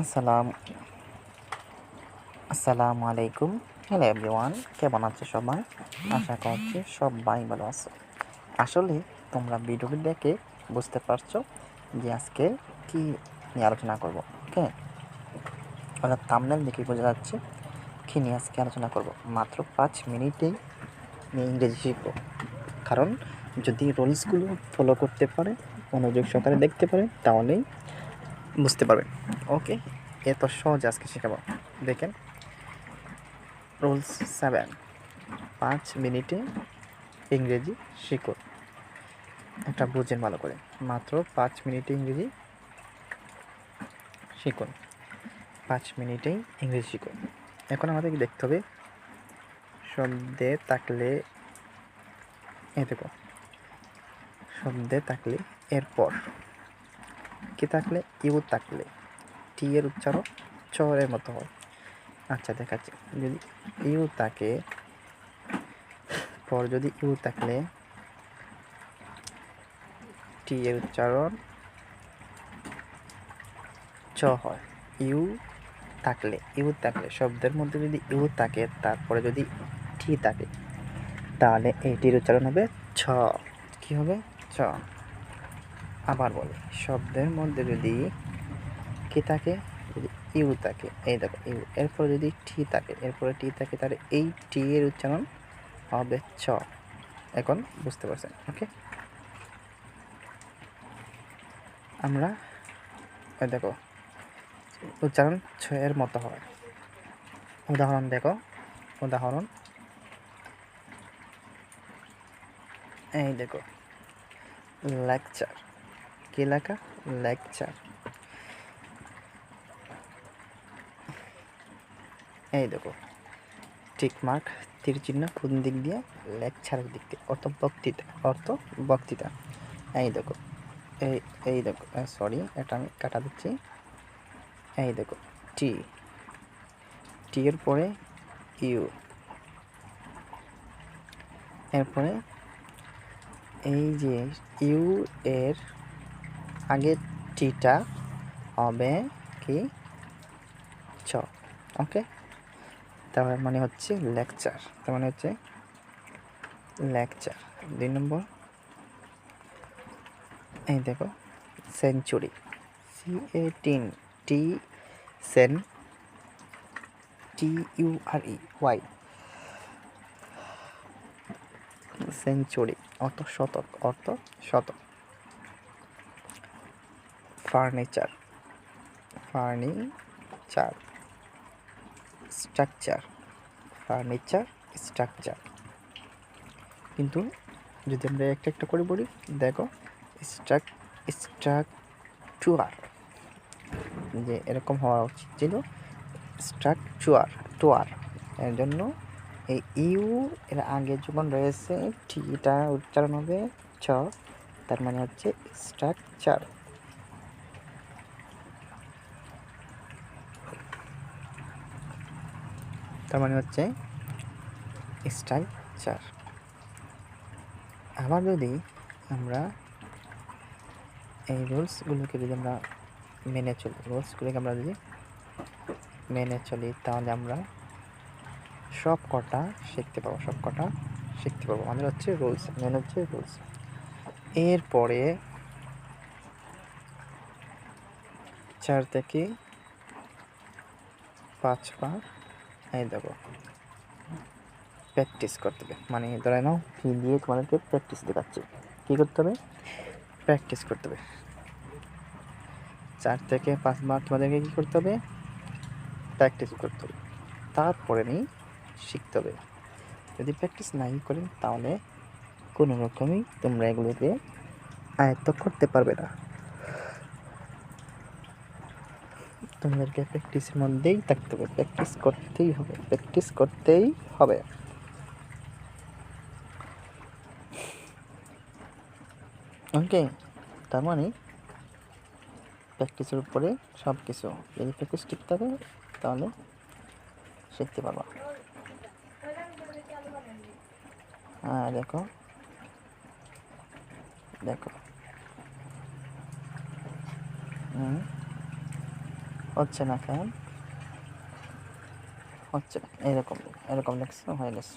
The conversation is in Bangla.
আসসালাম আসসালামু আলাইকুম হ্যালো এভরিওয়ান কেমন আছে সবাই? আশা করছি সবাই ভালো আছো। আসলে তোমরা ভিডিওটি দেখে বুঝতে পারছ যে আজকে কি নিয়ে আলোচনা করব ওকে ওরা তামনেল দেখে বোঝা যাচ্ছে কি নিয়ে আজকে আলোচনা করব। মাত্র পাঁচ মিনিটেই ইংরেজি শিখব। কারণ যদি রুলসগুলো ফলো করতে পারে, মনোযোগ সহকারে দেখতে পারে, তাহলেই বুঝতে পারবেন। ওকে এত সহজ আজকে শেখাবো। দেখেন, রুলস সেভেন, পাঁচ মিনিটে ইংরেজি শিখুন এটা বুঝেন ভালো করে। মাত্র পাঁচ মিনিটে ইংরেজি শিখুন। পাঁচ মিনিটেই ইংরেজি শিখুন। এখন আমাদেরকে দেখতে হবে শব্দে তাকলে এ দেখো। শব্দে তাকলে এরপর। কি থাকলে ইউ থাকলে, টি এর উচ্চারণ চরের মতো হয়। আচ্ছা দেখাচ্ছি। যদি ইউ থাকে, পর যদি ইউ থাকলে, টি এর উচ্চারণ চ হয়। ইউ থাকলে ইউ থাকলে, শব্দের মধ্যে যদি ইউ থাকে, তারপরে যদি টি থাকে, তাহলে এটির উচ্চারণ হবে ছ। কি হবে? ছ আবার বলি। শব্দের মধ্যে যদি কি থাকে? যদি ইউ থাকে। এই দেখো, ইউ। এরপরে যদি টি থাকে, এরপরে টি থাকে, তাহলে এই টি এর উচ্চারণ হবে ছ। এখন বুঝতে পারছেন ওকে আমরা দেখো, উচ্চারণ ছ এর মতো হয়। উদাহরণ দেখো, উদাহরণ। এই দেখো লেকচার কি লেখা লেকচার এই দেখো টিক মার্ক তীর চিহ্ন, কোন দিক দিয়ে লেকচারের দিক দিয়ে, অর্থ বক্তৃতা অর্থ বক্তৃতা। এই দেখো, এই এই দেখো সরি এটা আমি কাটা দিচ্ছি। এই দেখো টি টি এর পরে ইউ এরপরে এই যে ইউ এর আগে টিটা হবে কি চ, ওকে? তার মানে হচ্ছে লেকচার, তার মানে হচ্ছে লেকচার। দুই নম্বর, এই দেখো, সেঞ্চুরি সি এ টিন T Sen T U R E Y century, অর্থ শতক অর্থ শতক। Furniture. Furniture. Structure. Furniture, structure. কিন্তু যদি আমরা একটা একটা করে বলি, দেখো, স্ট্রাক স্ট্রাকচুয়ার। যে এরকম হওয়া উচিত ছিল, স্ট্রাকচুয়ার, টুয়ার। এর জন্য এই ইউ এর আগে যখন রয়েছে টিটা উচ্চারণ হবে ছ তার মানে হচ্ছে স্ট্রাকচার। তার মানে হচ্ছে স্ট্রাকচার আবার যদি আমরা এই রুলসগুলোকে যদি আমরা মেনে চলি রুলসগুলোকে আমরা যদি মেনে চলি, তাহলে আমরা সব কটা শিখতে পারব সব কটা শিখতে পারব আমাদের হচ্ছে রুলস মেন হচ্ছে রুলস এরপরে চার থেকে পাঁচ পা এই দেখো। প্র্যাকটিস করতে হবে। মানে ধরে নাও, কি দিয়ে তোমাদেরকে প্র্যাকটিস দেখাচ্ছি। কী করতে হবে? প্র্যাকটিস করতে হবে। চার থেকে পাঁচবার তোমাদেরকে কী করতে হবে? প্র্যাকটিস করতে হবে। তারপরে নিয়ে শিখতে হবে। যদি প্র্যাকটিস নাই করেন, তাহলে কোনো রকমই তোমরা এগুলোকে আয়ত্ত করতে পারবে না। তোমাদেরকে প্র্যাকটিসের মধ্যেই থাকতে হবে। প্র্যাকটিস করতেই হবে। প্র্যাকটিস করতেই হবে। ওকে তার মানে প্র্যাকটিসের উপরে সব কিছু যদি প্র্যাকটিস ঠিক থাকে, তাহলে শিখতে পারবা। হ্যাঁ দেখো। দেখো। হুম। হচ্ছে না কেমন হচ্ছে না এরকম এরকম লেগেছে হয়ে গেছে।